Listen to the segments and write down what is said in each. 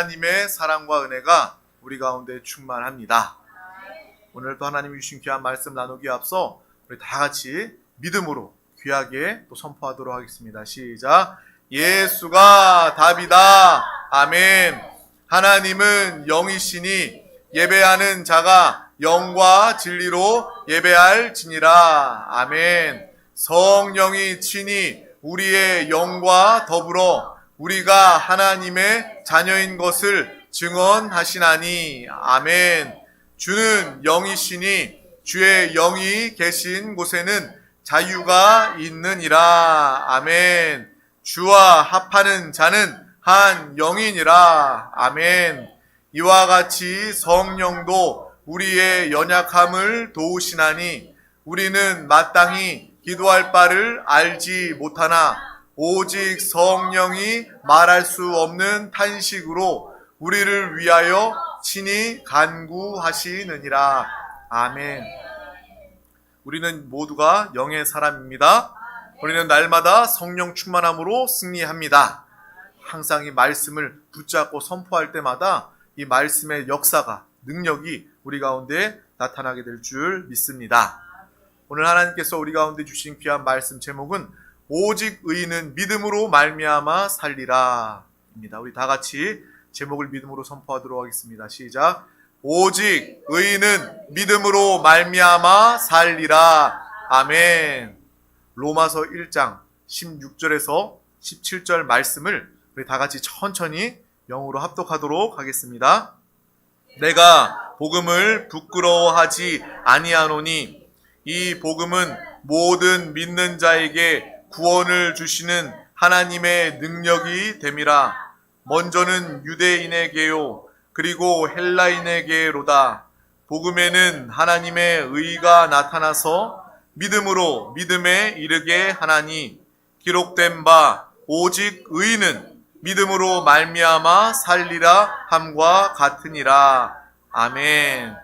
하나님의 사랑과 은혜가 우리 가운데 충만합니다. 오늘도 하나님이 주신 귀한 말씀 나누기에 앞서 우리 다 같이 믿음으로 귀하게 또 선포하도록 하겠습니다. 시작. 예수가 답이다. 아멘. 하나님은 영이시니 예배하는 자가 영과 진리로 예배할지니라. 아멘. 성령이 친히 우리의 영과 더불어 우리가 하나님의 자녀인 것을 증언하시나니. 아멘. 주는 영이시니 주의 영이 계신 곳에는 자유가 있느니라. 아멘. 주와 합하는 자는 한 영이니라. 아멘. 이와 같이 성령도 우리의 연약함을 도우시나니 우리는 마땅히 기도할 바를 알지 못하나 오직 성령이 말할 수 없는 탄식으로 우리를 위하여 친히 간구하시느니라. 아멘. 우리는 모두가 영의 사람입니다. 우리는 날마다 성령 충만함으로 승리합니다. 항상 이 말씀을 붙잡고 선포할 때마다 이 말씀의 역사가, 능력이 우리 가운데 나타나게 될 줄 믿습니다. 오늘 하나님께서 우리 가운데 주신 귀한 말씀 제목은 오직 의인은 믿음으로 말미암아 살리라입니다. 우리 다 같이 제목을 믿음으로 선포하도록 하겠습니다. 시작. 오직 의인은 믿음으로 말미암아 살리라. 아멘. 로마서 1장 16절에서 17절 말씀을 우리 다 같이 천천히 영어로 합독하도록 하겠습니다. 내가 복음을 부끄러워하지 아니하노니 이 복음은 모든 믿는 자에게 구원을 주시는 하나님의 능력이 됨이라. 먼저는 유대인에게요, 그리고 헬라인에게로다. 복음에는 하나님의 의가 나타나서 믿음으로 믿음에 이르게 하나니 기록된 바 오직 의인은 믿음으로 말미암아 살리라 함과 같으니라. 아멘.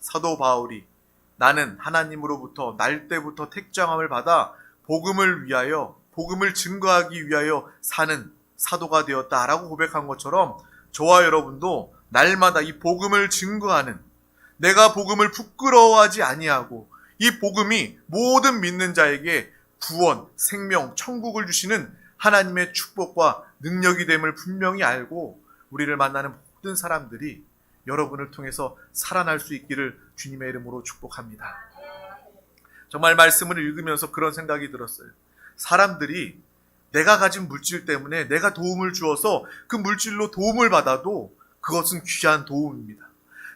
사도 바울이 나는 하나님으로부터 날 때부터 택정함을 받아 복음을 위하여 복음을 증거하기 위하여 사는 사도가 되었다라고 고백한 것처럼 저와 여러분도 날마다 이 복음을 증거하는 내가 복음을 부끄러워하지 아니하고 이 복음이 모든 믿는 자에게 구원, 생명, 천국을 주시는 하나님의 축복과 능력이 됨을 분명히 알고 우리를 만나는 모든 사람들이 여러분을 통해서 살아날 수 있기를 주님의 이름으로 축복합니다. 정말 말씀을 읽으면서 그런 생각이 들었어요. 사람들이 내가 가진 물질 때문에 내가 도움을 주어서 그 물질로 도움을 받아도 그것은 귀한 도움입니다.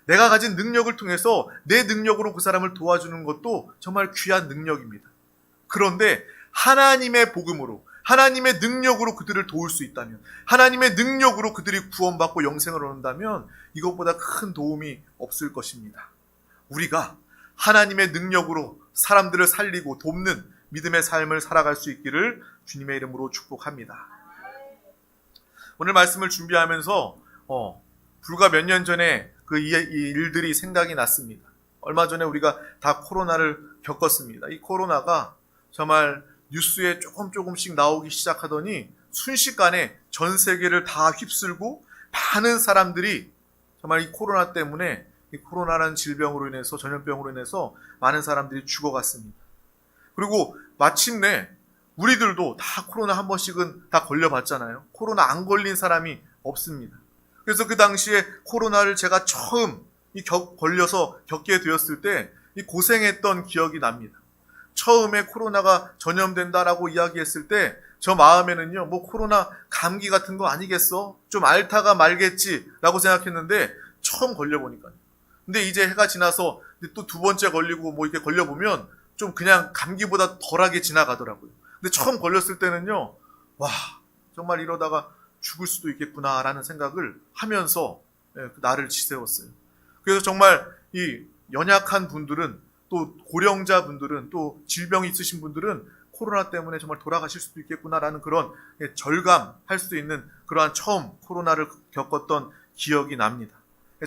내가 가진 능력을 통해서 내 능력으로 그 사람을 도와주는 것도 정말 귀한 능력입니다. 그런데 하나님의 복음으로 하나님의 능력으로 그들을 도울 수 있다면 하나님의 능력으로 그들이 구원받고 영생을 얻는다면 이것보다 큰 도움이 없을 것입니다. 우리가 하나님의 능력으로 사람들을 살리고 돕는 믿음의 삶을 살아갈 수 있기를 주님의 이름으로 축복합니다. 오늘 말씀을 준비하면서 어, 불과 몇 년 전에 그 일들이 생각이 났습니다. 얼마 전에 우리가 다 코로나를 겪었습니다. 이 코로나가 정말 뉴스에 조금 조금씩 나오기 시작하더니 순식간에 전 세계를 다 휩쓸고 많은 사람들이 정말 이 코로나 때문에 이 코로나라는 질병으로 인해서 전염병으로 인해서 많은 사람들이 죽어갔습니다. 그리고 마침내 우리들도 다 코로나 한 번씩은 다 걸려봤잖아요. 코로나 안 걸린 사람이 없습니다. 그래서 그 당시에 코로나를 제가 처음 이 격, 걸려서 겪게 되었을 때 이 고생했던 기억이 납니다. 처음에 코로나가 전염된다라고 이야기했을 때 저 마음에는요, 뭐 코로나 감기 같은 거 아니겠어? 좀 앓다가 말겠지라고 생각했는데 처음 걸려보니까요. 근데 이제 해가 지나서 또 두 번째 걸리고 뭐 이렇게 걸려보면 좀 그냥 감기보다 덜하게 지나가더라고요. 근데 처음 걸렸을 때는요, 와, 정말 이러다가 죽을 수도 있겠구나라는 생각을 하면서 예, 나를 지새웠어요. 그래서 정말 이 연약한 분들은 또 고령자 분들은 또 질병이 있으신 분들은 코로나 때문에 정말 돌아가실 수도 있겠구나라는 그런 예, 절감할 수 있는 그러한 처음 코로나를 겪었던 기억이 납니다.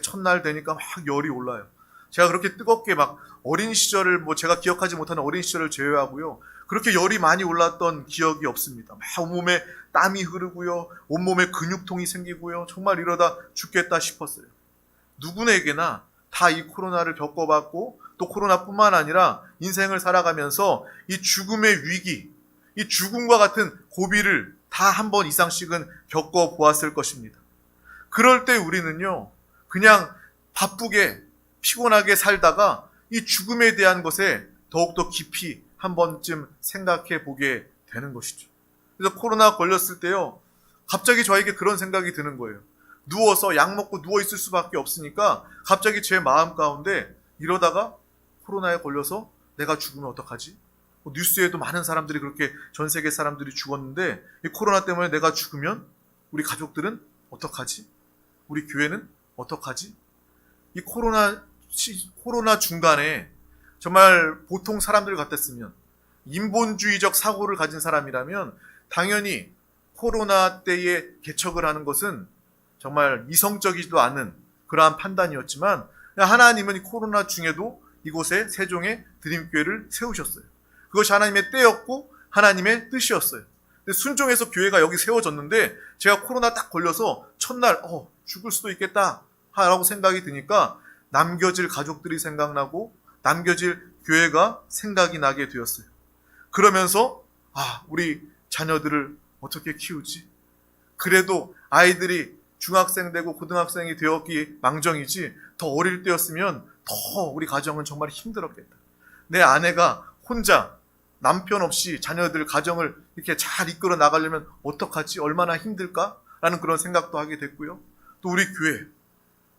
첫날 되니까 막 열이 올라요. 제가 그렇게 뜨겁게 막 어린 시절을 뭐 제가 기억하지 못하는 어린 시절을 제외하고요. 그렇게 열이 많이 올랐던 기억이 없습니다. 막 온몸에 땀이 흐르고요. 온몸에 근육통이 생기고요. 정말 이러다 죽겠다 싶었어요. 누구에게나 다 이 코로나를 겪어봤고 또 코로나뿐만 아니라 인생을 살아가면서 이 죽음의 위기, 이 죽음과 같은 고비를 다 한 번 이상씩은 겪어보았을 것입니다. 그럴 때 우리는요, 그냥 바쁘게 피곤하게 살다가 이 죽음에 대한 것에 더욱더 깊이 한 번쯤 생각해 보게 되는 것이죠. 그래서 코로나 걸렸을 때요, 갑자기 저에게 그런 생각이 드는 거예요. 누워서 약 먹고 누워 있을 수밖에 없으니까 갑자기 제 마음 가운데 이러다가 코로나에 걸려서 내가 죽으면 어떡하지? 뭐 뉴스에도 많은 사람들이 그렇게 전 세계 사람들이 죽었는데 이 코로나 때문에 내가 죽으면 우리 가족들은 어떡하지? 우리 교회는 어떡하지? 이 코로나 시- 코로나 중간에 정말 보통 사람들 같았으면 인본주의적 사고를 가진 사람이라면 당연히 코로나 때에 개척을 하는 것은 정말 이성적이지도 않은 그러한 판단이었지만 하나님은 이 코로나 중에도 이곳에 세종의 드림교회를 세우셨어요. 그것이 하나님의 때였고 하나님의 뜻이었어요. 순종해서 교회가 여기 세워졌는데 제가 코로나 딱 걸려서 첫날 어, 죽을 수도 있겠다 라고 생각이 드니까 남겨질 가족들이 생각나고 남겨질 교회가 생각이 나게 되었어요. 그러면서 아, 우리 자녀들을 어떻게 키우지? 그래도 아이들이 중학생 되고 고등학생이 되었기 망정이지 더 어릴 때였으면 더 우리 가정은 정말 힘들었겠다. 내 아내가 혼자 남편 없이 자녀들 가정을 이렇게 잘 이끌어 나가려면 어떡하지? 얼마나 힘들까? 라는 그런 생각도 하게 됐고요. 또 우리 교회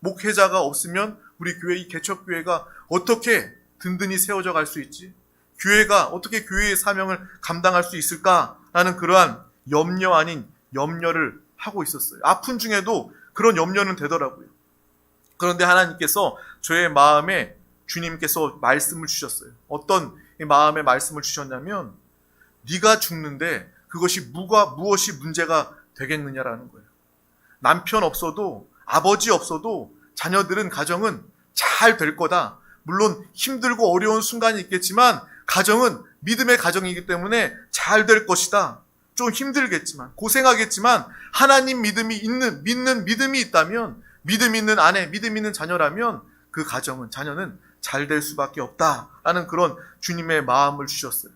목회자가 없으면 우리 교회 이 개척교회가 어떻게 든든히 세워져 갈 수 있지? 교회가 어떻게 교회의 사명을 감당할 수 있을까라는 그러한 염려 아닌 염려를 하고 있었어요. 아픈 중에도 그런 염려는 되더라고요. 그런데 하나님께서 저의 마음에 주님께서 말씀을 주셨어요. 어떤 이 마음의 말씀을 주셨냐면 네가 죽는데 그것이 무가 무엇이 문제가 되겠느냐라는 거예요. 남편 없어도 아버지 없어도 자녀들은 가정은 잘 될 거다. 물론 힘들고 어려운 순간이 있겠지만 가정은 믿음의 가정이기 때문에 잘 될 것이다. 좀 힘들겠지만 고생하겠지만 하나님 믿음이 있는 믿는 믿음이 있다면 믿음 있는 아내, 믿음 있는 자녀라면 그 가정은 자녀는 잘 될 수밖에 없다라는 그런 주님의 마음을 주셨어요.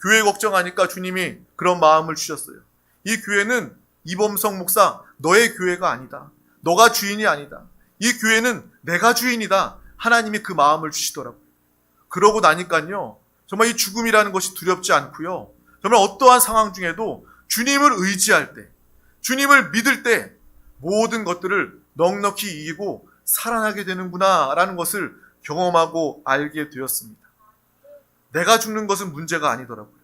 교회 걱정하니까 주님이 그런 마음을 주셨어요. 이 교회는 이범성 목사 너의 교회가 아니다. 너가 주인이 아니다. 이 교회는 내가 주인이다. 하나님이 그 마음을 주시더라고요. 그러고 나니까요. 정말 이 죽음이라는 것이 두렵지 않고요. 정말 어떠한 상황 중에도 주님을 의지할 때, 주님을 믿을 때 모든 것들을 넉넉히 이기고 살아나게 되는구나라는 것을 경험하고 알게 되었습니다. 내가 죽는 것은 문제가 아니더라고요.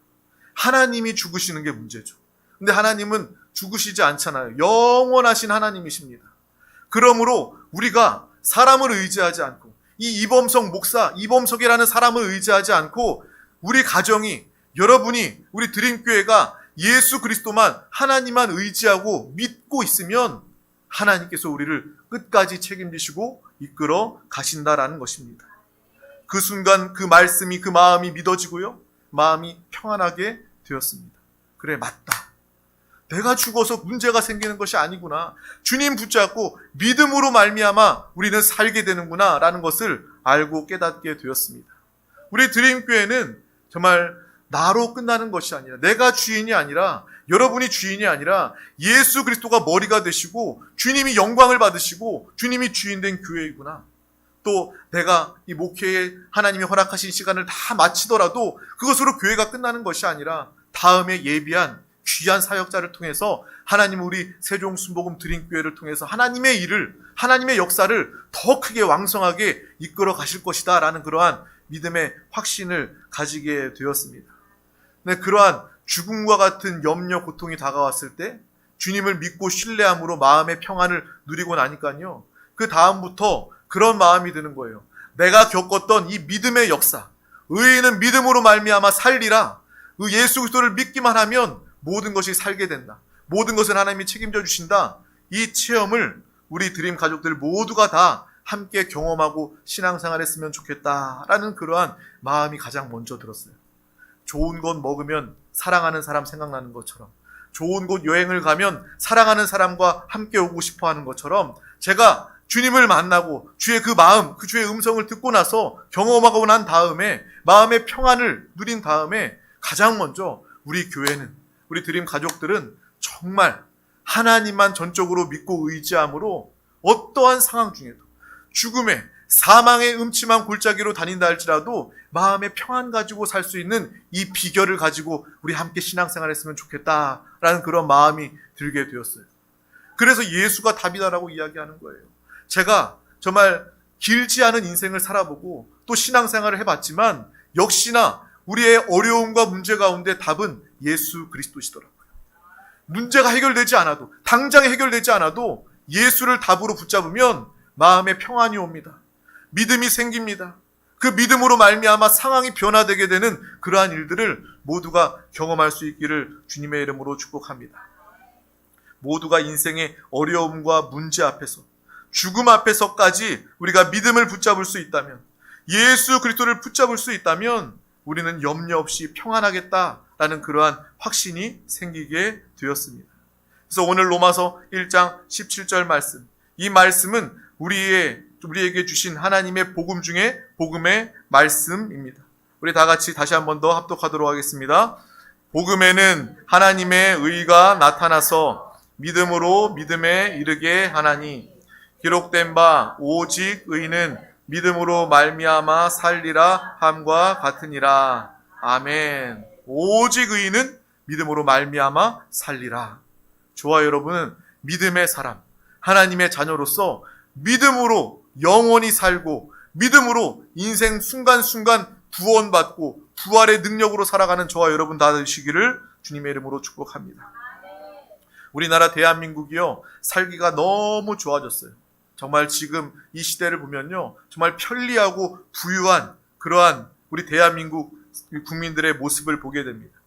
하나님이 죽으시는 게 문제죠. 근데 하나님은 죽으시지 않잖아요. 영원하신 하나님이십니다. 그러므로 우리가 사람을 의지하지 않고 이 이범석 목사, 이범석이라는 사람을 의지하지 않고 우리 가정이 여러분이 우리 드림교회가 예수 그리스도만 하나님만 의지하고 믿고 있으면 하나님께서 우리를 끝까지 책임지시고 이끌어 가신다라는 것입니다. 그 순간 그 말씀이 그 마음이 믿어지고요. 마음이 평안하게 되었습니다. 그래 맞다. 내가 죽어서 문제가 생기는 것이 아니구나. 주님 붙잡고 믿음으로 말미암아 우리는 살게 되는구나라는 것을 알고 깨닫게 되었습니다. 우리 드림교회는 정말 나로 끝나는 것이 아니라 내가 주인이 아니라 여러분이 주인이 아니라 예수 그리스도가 머리가 되시고 주님이 영광을 받으시고 주님이 주인 된 교회이구나. 또 내가 이 목회에 하나님이 허락하신 시간을 다 마치더라도 그것으로 교회가 끝나는 것이 아니라 다음에 예비한 귀한 사역자를 통해서 하나님 우리 세종 순복음 드림교회를 통해서 하나님의 일을 하나님의 역사를 더 크게 왕성하게 이끌어 가실 것이다라는 그러한 믿음의 확신을 가지게 되었습니다. 네, 그러한 죽음과 같은 염려 고통이 다가왔을 때 주님을 믿고 신뢰함으로 마음의 평안을 누리고 나니까요. 그 다음부터 그런 마음이 드는 거예요. 내가 겪었던 이 믿음의 역사, 의인은 믿음으로 말미암아 살리라. 그 예수 그리스도를 믿기만 하면 모든 것이 살게 된다. 모든 것을 하나님이 책임져 주신다. 이 체험을 우리 드림 가족들 모두가 다 함께 경험하고 신앙생활 했으면 좋겠다라는 그러한 마음이 가장 먼저 들었어요. 좋은 것 먹으면 사랑하는 사람 생각나는 것처럼 좋은 곳 여행을 가면 사랑하는 사람과 함께 오고 싶어 하는 것처럼 제가 주님을 만나고 주의 그 마음, 그 주의 음성을 듣고 나서 경험하고 난 다음에 마음의 평안을 누린 다음에 가장 먼저 우리 교회는 우리 드림 가족들은 정말 하나님만 전적으로 믿고 의지함으로 어떠한 상황 중에도 죽음의 사망의 음침한 골짜기로 다닌다 할지라도 마음의 평안 가지고 살 수 있는 이 비결을 가지고 우리 함께 신앙생활 했으면 좋겠다라는 그런 마음이 들게 되었어요. 그래서 예수가 답이다라고 이야기하는 거예요. 제가 정말 길지 않은 인생을 살아보고 또 신앙생활을 해봤지만 역시나 우리의 어려움과 문제 가운데 답은 예수 그리스도시더라고요. 문제가 해결되지 않아도 당장 해결되지 않아도 예수를 답으로 붙잡으면 마음에 평안이 옵니다. 믿음이 생깁니다. 그 믿음으로 말미암아 상황이 변화되게 되는 그러한 일들을 모두가 경험할 수 있기를 주님의 이름으로 축복합니다. 모두가 인생의 어려움과 문제 앞에서 죽음 앞에서까지 우리가 믿음을 붙잡을 수 있다면 예수 그리스도를 붙잡을 수 있다면 우리는 염려 없이 평안하겠다 라는 그러한 확신이 생기게 되었습니다. 그래서 오늘 로마서 1장 17절 말씀 이 말씀은 우리의 우리에게 주신 하나님의 복음 중에 복음의 말씀입니다. 우리 다 같이 다시 한 번 더 합독하도록 하겠습니다. 복음에는 하나님의 의가 나타나서 믿음으로 믿음에 이르게 하나니 기록된 바 오직 의는 믿음으로 말미암아 살리라 함과 같으니라. 아멘. 오직 의는 믿음으로 말미암아 살리라. 저와 여러분은 믿음의 사람, 하나님의 자녀로서 믿음으로 영원히 살고 믿음으로 인생 순간순간 구원받고 부활의 능력으로 살아가는 저와 여러분 다 되시기를 주님의 이름으로 축복합니다. 우리나라 대한민국이요 살기가 너무 좋아졌어요. 정말 지금 이 시대를 보면요 정말 편리하고 부유한 그러한 우리 대한민국 국민들의 모습을 보게 됩니다.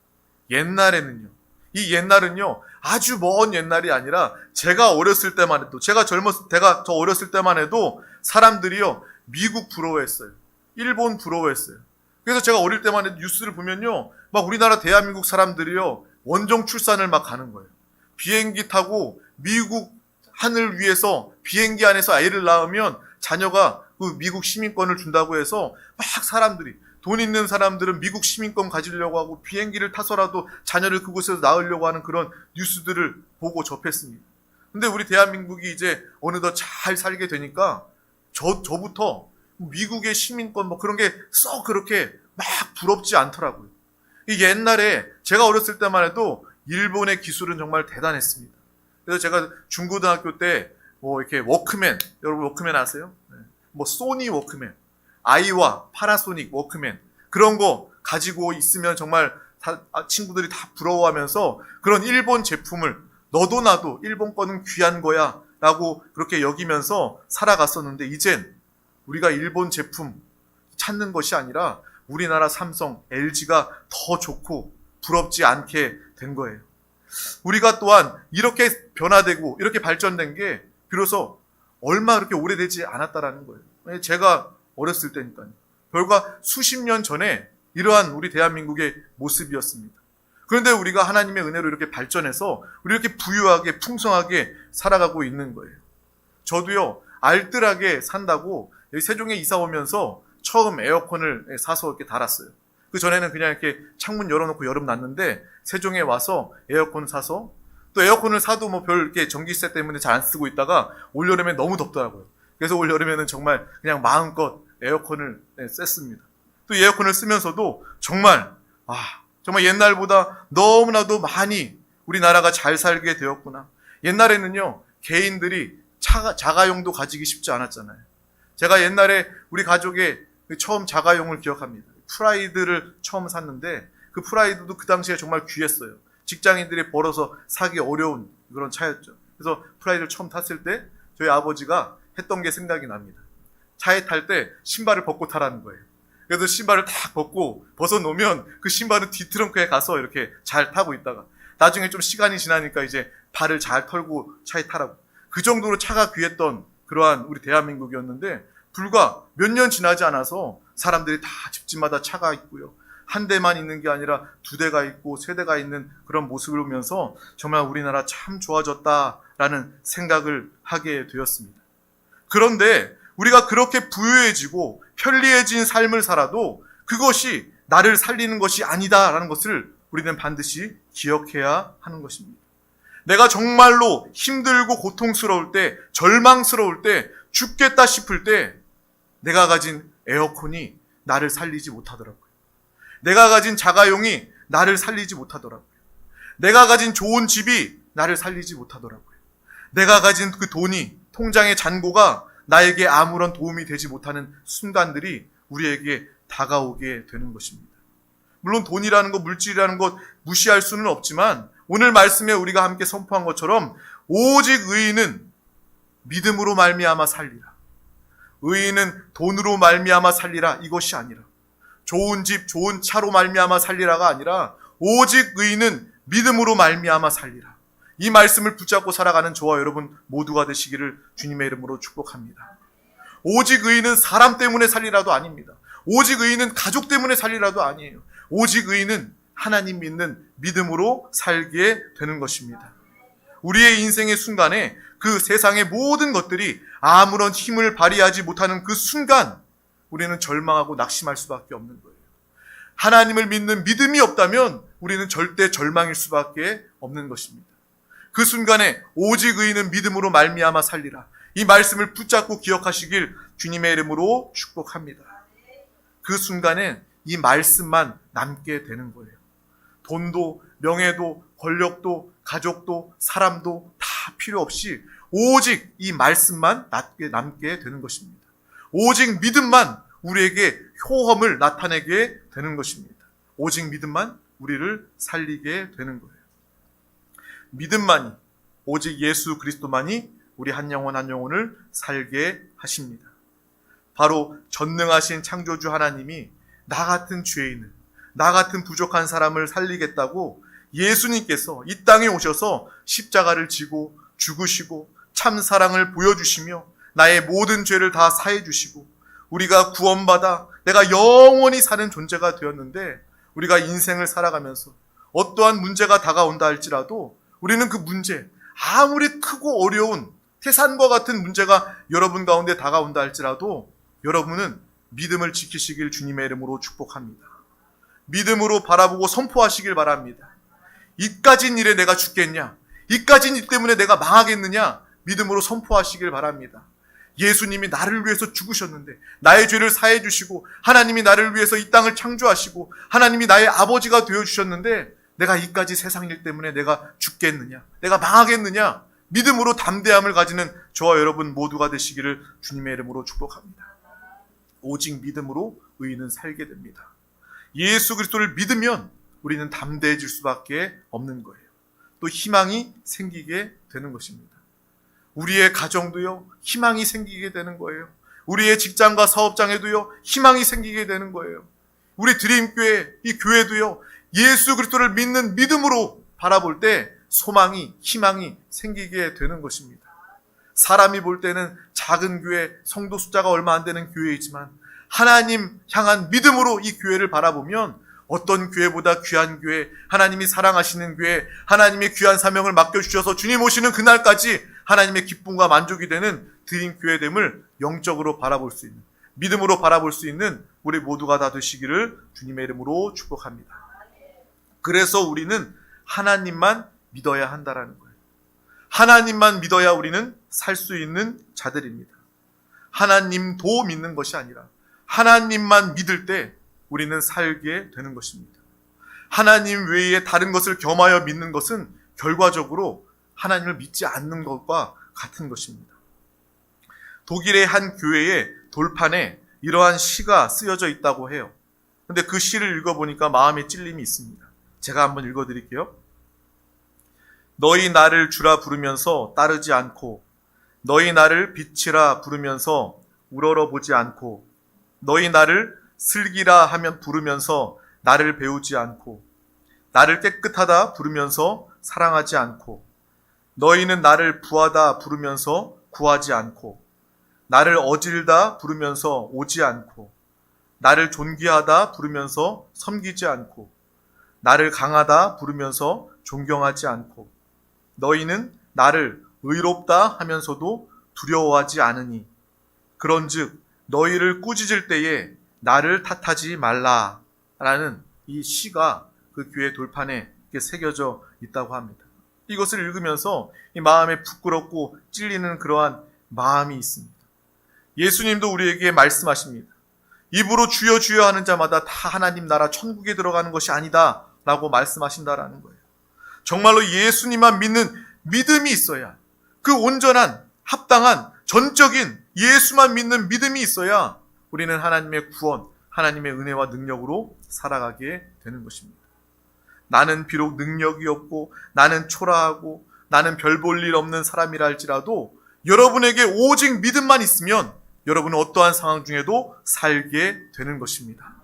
옛날에는요 이 옛날은요 아주 먼 옛날이 아니라 제가 어렸을 때만 해도 제가 젊었을 때가 저 어렸을 때만 해도 사람들이요 미국 부러워했어요. 일본 부러워했어요. 그래서 제가 어릴 때만 해도 뉴스를 보면요 막 우리나라 대한민국 사람들이요 원정 출산을 막 가는 거예요. 비행기 타고 미국 하늘 위에서 비행기 안에서 아이를 낳으면 자녀가 그 미국 시민권을 준다고 해서 막 사람들이 돈 있는 사람들은 미국 시민권 가지려고 하고 비행기를 타서라도 자녀를 그곳에서 낳으려고 하는 그런 뉴스들을 보고 접했습니다. 근데 우리 대한민국이 이제 어느덧 잘 살게 되니까 저, 저부터 미국의 시민권 뭐 그런 게 썩 그렇게 막 부럽지 않더라고요. 이 옛날에 제가 어렸을 때만 해도 일본의 기술은 정말 대단했습니다. 그래서 제가 중고등학교 때 뭐 이렇게 워크맨, 여러분 워크맨 아세요? 네. 뭐 소니 워크맨, 아이와 파나소닉 워크맨 그런 거 가지고 있으면 정말 다, 아, 친구들이 다 부러워하면서 그런 일본 제품을 너도 나도 일본 거는 귀한 거야 라고 그렇게 여기면서 살아갔었는데 이젠 우리가 일본 제품 찾는 것이 아니라 우리나라 삼성, LG가 더 좋고 부럽지 않게 된 거예요. 우리가 또한 이렇게 변화되고 이렇게 발전된 게 비로소 얼마 그렇게 오래되지 않았다라는 거예요. 제가 어렸을 때니까요. 별과 수십 년 전에 이러한 우리 대한민국의 모습이었습니다. 그런데 우리가 하나님의 은혜로 이렇게 발전해서 우리 이렇게 부유하게 풍성하게 살아가고 있는 거예요. 저도요 알뜰하게 산다고 여기 세종에 이사 오면서 처음 에어컨을 사서 이렇게 달았어요. 그 전에는 그냥 이렇게 창문 열어놓고 여름 났는데 세종에 와서 에어컨 사서 또 에어컨을 사도 뭐 별 이렇게 전기세 때문에 잘 안 쓰고 있다가 올 여름에 너무 덥더라고요. 그래서 올 여름에는 정말 그냥 마음껏 에어컨을 네, 쐈습니다. 또 에어컨을 쓰면서도 정말 아 정말 옛날보다 너무나도 많이 우리나라가 잘 살게 되었구나. 옛날에는요 개인들이 차, 자가용도 가지기 쉽지 않았잖아요. 제가 옛날에 우리 가족의 그 처음 자가용을 기억합니다. 프라이드를 처음 샀는데 그 프라이드도 그 당시에 정말 귀했어요. 직장인들이 벌어서 사기 어려운 그런 차였죠. 그래서 프라이드를 처음 탔을 때 저희 아버지가 했던 게 생각이 납니다. 차에 탈 때 신발을 벗고 타라는 거예요. 그래서 신발을 딱 벗고 벗어놓으면 그 신발은 뒤트렁크에 가서 이렇게 잘 타고 있다가 나중에 좀 시간이 지나니까 이제 발을 잘 털고 차에 타라고. 그 정도로 차가 귀했던 그러한 우리 대한민국이었는데 불과 몇 년 지나지 않아서 사람들이 다 집집마다 차가 있고요. 한 대만 있는 게 아니라 두 대가 있고 세 대가 있는 그런 모습을 보면서 정말 우리나라 참 좋아졌다라는 생각을 하게 되었습니다. 그런데 우리가 그렇게 부유해지고 편리해진 삶을 살아도 그것이 나를 살리는 것이 아니다라는 것을 우리는 반드시 기억해야 하는 것입니다. 내가 정말로 힘들고 고통스러울 때, 절망스러울 때, 죽겠다 싶을 때, 내가 가진 에어컨이 나를 살리지 못하더라고요. 내가 가진 자가용이 나를 살리지 못하더라고요. 내가 가진 좋은 집이 나를 살리지 못하더라고요. 내가 가진 그 돈이, 통장의 잔고가 나에게 아무런 도움이 되지 못하는 순간들이 우리에게 다가오게 되는 것입니다. 물론 돈이라는 것, 물질이라는 것 무시할 수는 없지만 오늘 말씀에 우리가 함께 선포한 것처럼 오직 의인은 믿음으로 말미암아 살리라. 의인은 돈으로 말미암아 살리라 이것이 아니라 좋은 집, 좋은 차로 말미암아 살리라가 아니라 오직 의인은 믿음으로 말미암아 살리라. 이 말씀을 붙잡고 살아가는 저와 여러분 모두가 되시기를 주님의 이름으로 축복합니다. 오직 의인은 사람 때문에 살리라도 아닙니다. 오직 의인은 가족 때문에 살리라도 아니에요. 오직 의인은 하나님 믿는 믿음으로 살게 되는 것입니다. 우리의 인생의 순간에 그 세상의 모든 것들이 아무런 힘을 발휘하지 못하는 그 순간 우리는 절망하고 낙심할 수밖에 없는 거예요. 하나님을 믿는 믿음이 없다면 우리는 절대 절망일 수밖에 없는 것입니다. 그 순간에 오직 의인은 믿음으로 말미암아 살리라. 이 말씀을 붙잡고 기억하시길 주님의 이름으로 축복합니다. 그 순간에 이 말씀만 남게 되는 거예요. 돈도 명예도 권력도 가족도 사람도 다 필요 없이 오직 이 말씀만 남게, 남게 되는 것입니다. 오직 믿음만 우리에게 효험을 나타내게 되는 것입니다. 오직 믿음만 우리를 살리게 되는 거예요. 믿음만이 오직 예수 그리스도만이 우리 한 영혼 한 영혼을 살게 하십니다. 바로 전능하신 창조주 하나님이 나 같은 죄인을 나 같은 부족한 사람을 살리겠다고 예수님께서 이 땅에 오셔서 십자가를 지고 죽으시고 참 사랑을 보여주시며 나의 모든 죄를 다 사해 주시고 우리가 구원받아 내가 영원히 사는 존재가 되었는데 우리가 인생을 살아가면서 어떠한 문제가 다가온다 할지라도 우리는 그 문제 아무리 크고 어려운 태산과 같은 문제가 여러분 가운데 다가온다 할지라도 여러분은 믿음을 지키시길 주님의 이름으로 축복합니다. 믿음으로 바라보고 선포하시길 바랍니다. 이까진 일에 내가 죽겠냐? 이까진 일 때문에 내가 망하겠느냐? 믿음으로 선포하시길 바랍니다. 예수님이 나를 위해서 죽으셨는데 나의 죄를 사해 주시고 하나님이 나를 위해서 이 땅을 창조하시고 하나님이 나의 아버지가 되어 주셨는데 내가 이까지 세상 일 때문에 내가 죽겠느냐? 내가 망하겠느냐? 믿음으로 담대함을 가지는 저와 여러분 모두가 되시기를 주님의 이름으로 축복합니다. 오직 믿음으로 의인은 살게 됩니다. 예수 그리스도를 믿으면 우리는 담대해질 수밖에 없는 거예요. 또 희망이 생기게 되는 것입니다. 우리의 가정도요, 희망이 생기게 되는 거예요. 우리의 직장과 사업장에도요, 희망이 생기게 되는 거예요. 우리 드림교회, 이 교회도요, 예수 그리스도를 믿는 믿음으로 바라볼 때 소망이, 희망이 생기게 되는 것입니다. 사람이 볼 때는 작은 교회, 성도 숫자가 얼마 안 되는 교회이지만 하나님 향한 믿음으로 이 교회를 바라보면 어떤 교회보다 귀한 교회, 하나님이 사랑하시는 교회, 하나님의 귀한 사명을 맡겨주셔서 주님 오시는 그날까지 하나님의 기쁨과 만족이 되는 드림 교회됨을 영적으로 바라볼 수 있는, 믿음으로 바라볼 수 있는 우리 모두가 다 되시기를 주님의 이름으로 축복합니다. 그래서 우리는 하나님만 믿어야 한다라는 거예요. 하나님만 믿어야 우리는 살 수 있는 자들입니다. 하나님도 믿는 것이 아니라 하나님만 믿을 때 우리는 살게 되는 것입니다. 하나님 외에 다른 것을 겸하여 믿는 것은 결과적으로 하나님을 믿지 않는 것과 같은 것입니다. 독일의 한 교회의 돌판에 이러한 시가 쓰여져 있다고 해요. 근데 그 시를 읽어보니까 마음에 찔림이 있습니다. 제가 한번 읽어드릴게요. 너희 나를 주라 부르면서 따르지 않고, 너희 나를 빛이라 부르면서 우러러 보지 않고, 너희 나를 슬기라 하면 부르면서 나를 배우지 않고 나를 깨끗하다 부르면서 사랑하지 않고 너희는 나를 부하다 부르면서 구하지 않고 나를 어질다 부르면서 오지 않고 나를 존귀하다 부르면서 섬기지 않고 나를 강하다 부르면서 존경하지 않고 너희는 나를 의롭다 하면서도 두려워하지 않으니 그런즉 너희를 꾸짖을 때에 나를 탓하지 말라라는 이 시가 그 교회 돌판에 새겨져 있다고 합니다. 이것을 읽으면서 이 마음에 부끄럽고 찔리는 그러한 마음이 있습니다. 예수님도 우리에게 말씀하십니다. 입으로 주여 주여 하는 자마다 다 하나님 나라 천국에 들어가는 것이 아니다 라고 말씀하신다라는 거예요. 정말로 예수님만 믿는 믿음이 있어야 그 온전한 합당한 전적인 예수만 믿는 믿음이 있어야 우리는 하나님의 구원, 하나님의 은혜와 능력으로 살아가게 되는 것입니다. 나는 비록 능력이 없고 나는 초라하고 나는 별 볼 일 없는 사람이라 할지라도 여러분에게 오직 믿음만 있으면 여러분은 어떠한 상황 중에도 살게 되는 것입니다.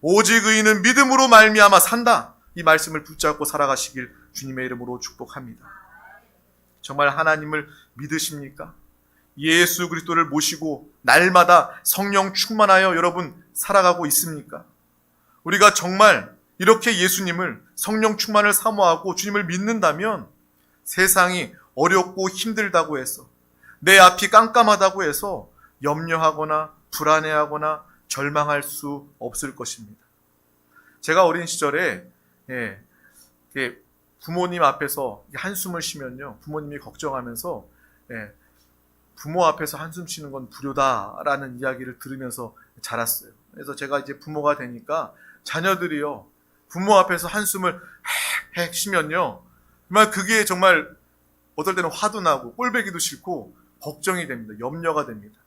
오직 의인은 믿음으로 말미암아 산다. 이 말씀을 붙잡고 살아가시길 주님의 이름으로 축복합니다. 정말 하나님을 믿으십니까? 예수 그리스도를 모시고 날마다 성령 충만하여 여러분 살아가고 있습니까? 우리가 정말 이렇게 예수님을 성령 충만을 사모하고 주님을 믿는다면 세상이 어렵고 힘들다고 해서 내 앞이 깜깜하다고 해서 염려하거나 불안해하거나 절망할 수 없을 것입니다. 제가 어린 시절에 예, 부모님 앞에서 한숨을 쉬면요 부모님이 걱정하면서 예, 부모 앞에서 한숨 쉬는 건 불효다라는 이야기를 들으면서 자랐어요. 그래서 제가 이제 부모가 되니까 자녀들이요 부모 앞에서 한숨을 핵핵 쉬면요 정말 그게 정말 어떨 때는 화도 나고 꼴배기도 싫고 걱정이 됩니다. 염려가 됩니다.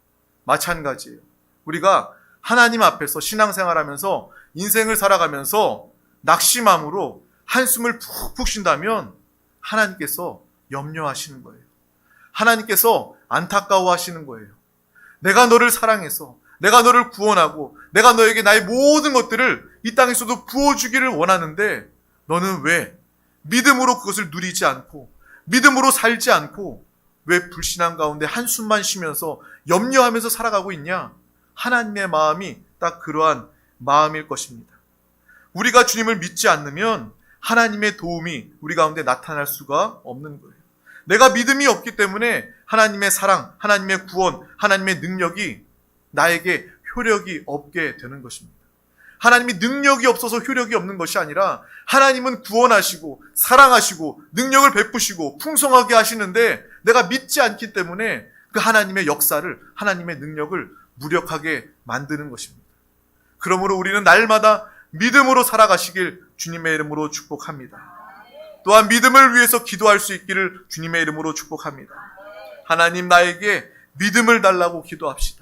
마찬가지예요. 우리가 하나님 앞에서 신앙생활하면서 인생을 살아가면서 낙심함으로 한숨을 푹푹 쉰다면 하나님께서 염려하시는 거예요. 하나님께서 안타까워하시는 거예요. 내가 너를 사랑해서 내가 너를 구원하고 내가 너에게 나의 모든 것들을 이 땅에서도 부어주기를 원하는데 너는 왜 믿음으로 그것을 누리지 않고 믿음으로 살지 않고 왜 불신앙 가운데 한숨만 쉬면서 염려하면서 살아가고 있냐? 하나님의 마음이 딱 그러한 마음일 것입니다. 우리가 주님을 믿지 않으면 하나님의 도움이 우리 가운데 나타날 수가 없는 거예요. 내가 믿음이 없기 때문에 하나님의 사랑, 하나님의 구원, 하나님의 능력이 나에게 효력이 없게 되는 것입니다. 하나님이 능력이 없어서 효력이 없는 것이 아니라 하나님은 구원하시고 사랑하시고 능력을 베푸시고 풍성하게 하시는데 내가 믿지 않기 때문에 그 하나님의 역사를 하나님의 능력을 무력하게 만드는 것입니다. 그러므로 우리는 날마다 믿음으로 살아가시길 주님의 이름으로 축복합니다. 또한 믿음을 위해서 기도할 수 있기를 주님의 이름으로 축복합니다. 하나님 나에게 믿음을 달라고 기도합시다.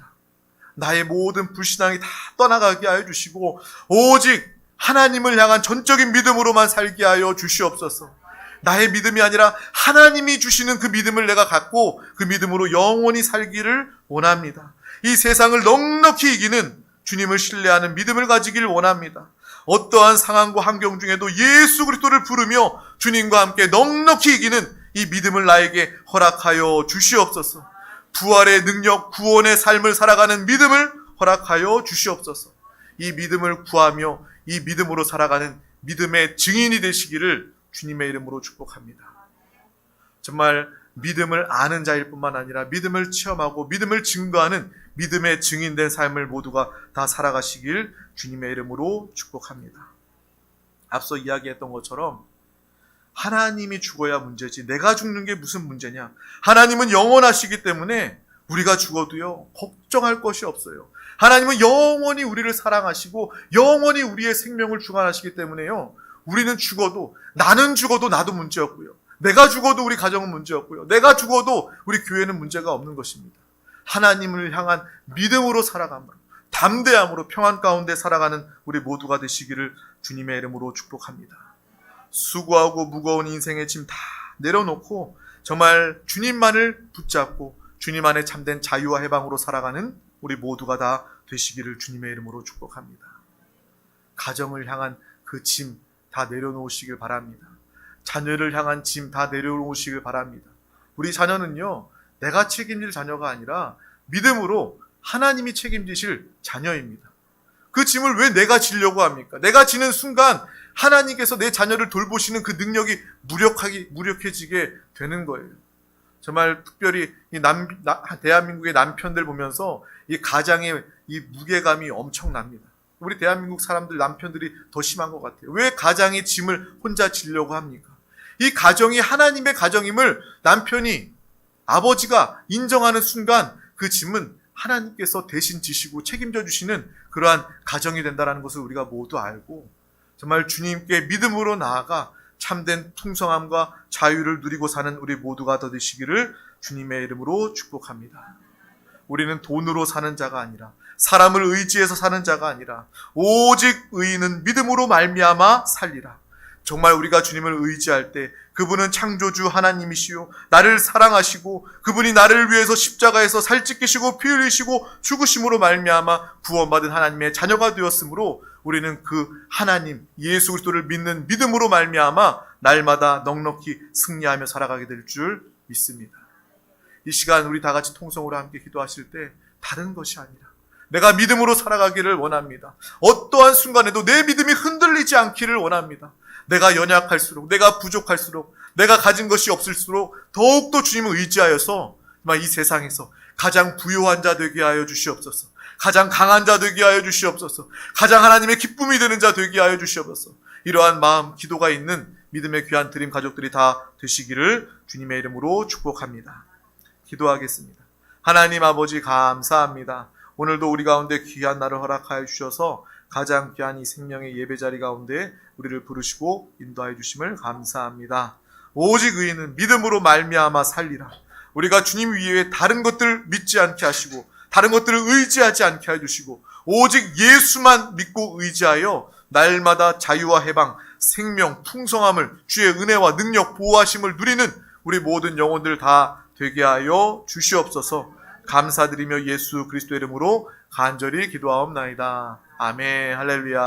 나의 모든 불신앙이 다 떠나가게 하여 주시고 오직 하나님을 향한 전적인 믿음으로만 살게 하여 주시옵소서. 나의 믿음이 아니라 하나님이 주시는 그 믿음을 내가 갖고 그 믿음으로 영원히 살기를 원합니다. 이 세상을 넉넉히 이기는 주님을 신뢰하는 믿음을 가지길 원합니다. 어떠한 상황과 환경 중에도 예수 그리스도를 부르며 주님과 함께 넉넉히 이기는 이 믿음을 나에게 허락하여 주시옵소서. 부활의 능력, 구원의 삶을 살아가는 믿음을 허락하여 주시옵소서. 이 믿음을 구하며 이 믿음으로 살아가는 믿음의 증인이 되시기를 주님의 이름으로 축복합니다. 정말 믿음을 아는 자일 뿐만 아니라 믿음을 체험하고 믿음을 증거하는 믿음의 증인된 삶을 모두가 다 살아가시길 주님의 이름으로 축복합니다. 앞서 이야기했던 것처럼 하나님이 죽어야 문제지 내가 죽는 게 무슨 문제냐? 하나님은 영원하시기 때문에 우리가 죽어도요 걱정할 것이 없어요. 하나님은 영원히 우리를 사랑하시고 영원히 우리의 생명을 주관하시기 때문에요. 우리는 죽어도 나는 죽어도 나도 문제였고요. 내가 죽어도 우리 가정은 문제였고요. 내가 죽어도 우리 교회는 문제가 없는 것입니다. 하나님을 향한 믿음으로 살아감으로 담대함으로 평안 가운데 살아가는 우리 모두가 되시기를 주님의 이름으로 축복합니다. 수고하고 무거운 인생의 짐 다 내려놓고 정말 주님만을 붙잡고 주님 안에 참된 자유와 해방으로 살아가는 우리 모두가 다 되시기를 주님의 이름으로 축복합니다. 가정을 향한 그 짐 다 내려놓으시길 바랍니다. 자녀를 향한 짐 다 내려놓으시길 바랍니다. 우리 자녀는요, 내가 책임질 자녀가 아니라 믿음으로 하나님이 책임지실 자녀입니다. 그 짐을 왜 내가 지려고 합니까? 내가 지는 순간 하나님께서 내 자녀를 돌보시는 그 능력이 무력하기, 무력해지게 되는 거예요. 정말 특별히 이 남, 나- 대한민국의 남편들 보면서 이 가장의 이 무게감이 엄청납니다. 우리 대한민국 사람들 남편들이 더 심한 것 같아요. 왜 가장의 짐을 혼자 지려고 합니까? 이 가정이 하나님의 가정임을 남편이 아버지가 인정하는 순간 그 짐은 하나님께서 대신 지시고 책임져 주시는 그러한 가정이 된다는 것을 우리가 모두 알고 정말 주님께 믿음으로 나아가 참된 풍성함과 자유를 누리고 사는 우리 모두가 더 되시기를 주님의 이름으로 축복합니다. 우리는 돈으로 사는 자가 아니라 사람을 의지해서 사는 자가 아니라 오직 의인은 믿음으로 말미암아 살리라. 정말 우리가 주님을 의지할 때 그분은 창조주 하나님이시요 나를 사랑하시고 그분이 나를 위해서 십자가에서 살찌기시고 피 흘리시고 죽으심으로 말미암아 구원받은 하나님의 자녀가 되었으므로 우리는 그 하나님 예수 그리스도를 믿는 믿음으로 말미암아 날마다 넉넉히 승리하며 살아가게 될 줄 믿습니다. 이 시간 우리 다 같이 통성으로 함께 기도하실 때 다른 것이 아니라 내가 믿음으로 살아가기를 원합니다. 어떠한 순간에도 내 믿음이 흔들리지 않기를 원합니다. 내가 연약할수록, 내가 부족할수록, 내가 가진 것이 없을수록 더욱더 주님을 의지하여서 이 세상에서 가장 부요한 자 되게 하여 주시옵소서. 가장 강한 자 되게 하여 주시옵소서. 가장 하나님의 기쁨이 되는 자 되게 하여 주시옵소서. 이러한 마음, 기도가 있는 믿음의 귀한 드림 가족들이 다 되시기를 주님의 이름으로 축복합니다. 기도하겠습니다. 하나님 아버지 감사합니다. 오늘도 우리 가운데 귀한 날을 허락하여 주셔서 가장 귀한 이 생명의 예배 자리 가운데 우리를 부르시고 인도하여 주심을 감사합니다. 오직 의인은 믿음으로 말미암아 살리라. 우리가 주님 위에 다른 것들 믿지 않게 하시고 다른 것들을 의지하지 않게 해 주시고 오직 예수만 믿고 의지하여 날마다 자유와 해방, 생명, 풍성함을 주의 은혜와 능력, 보호하심을 누리는 우리 모든 영혼들 다 되게 하여 주시옵소서. 감사드리며 예수 그리스도 이름으로 간절히 기도하옵나이다. 아멘. 할렐루야.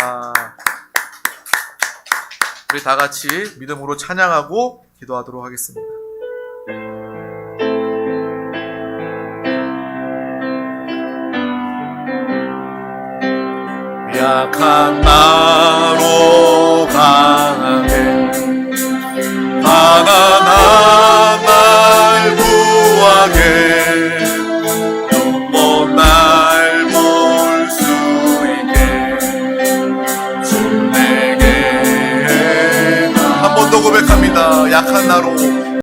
우리 다 같이 믿음으로 찬양하고 기도하도록 하겠습니다. 약한 나로 강하게 가난한 날 구하게. 못날볼수 있게. 주 내게. 한 번 더 고백합니다. 약한 나로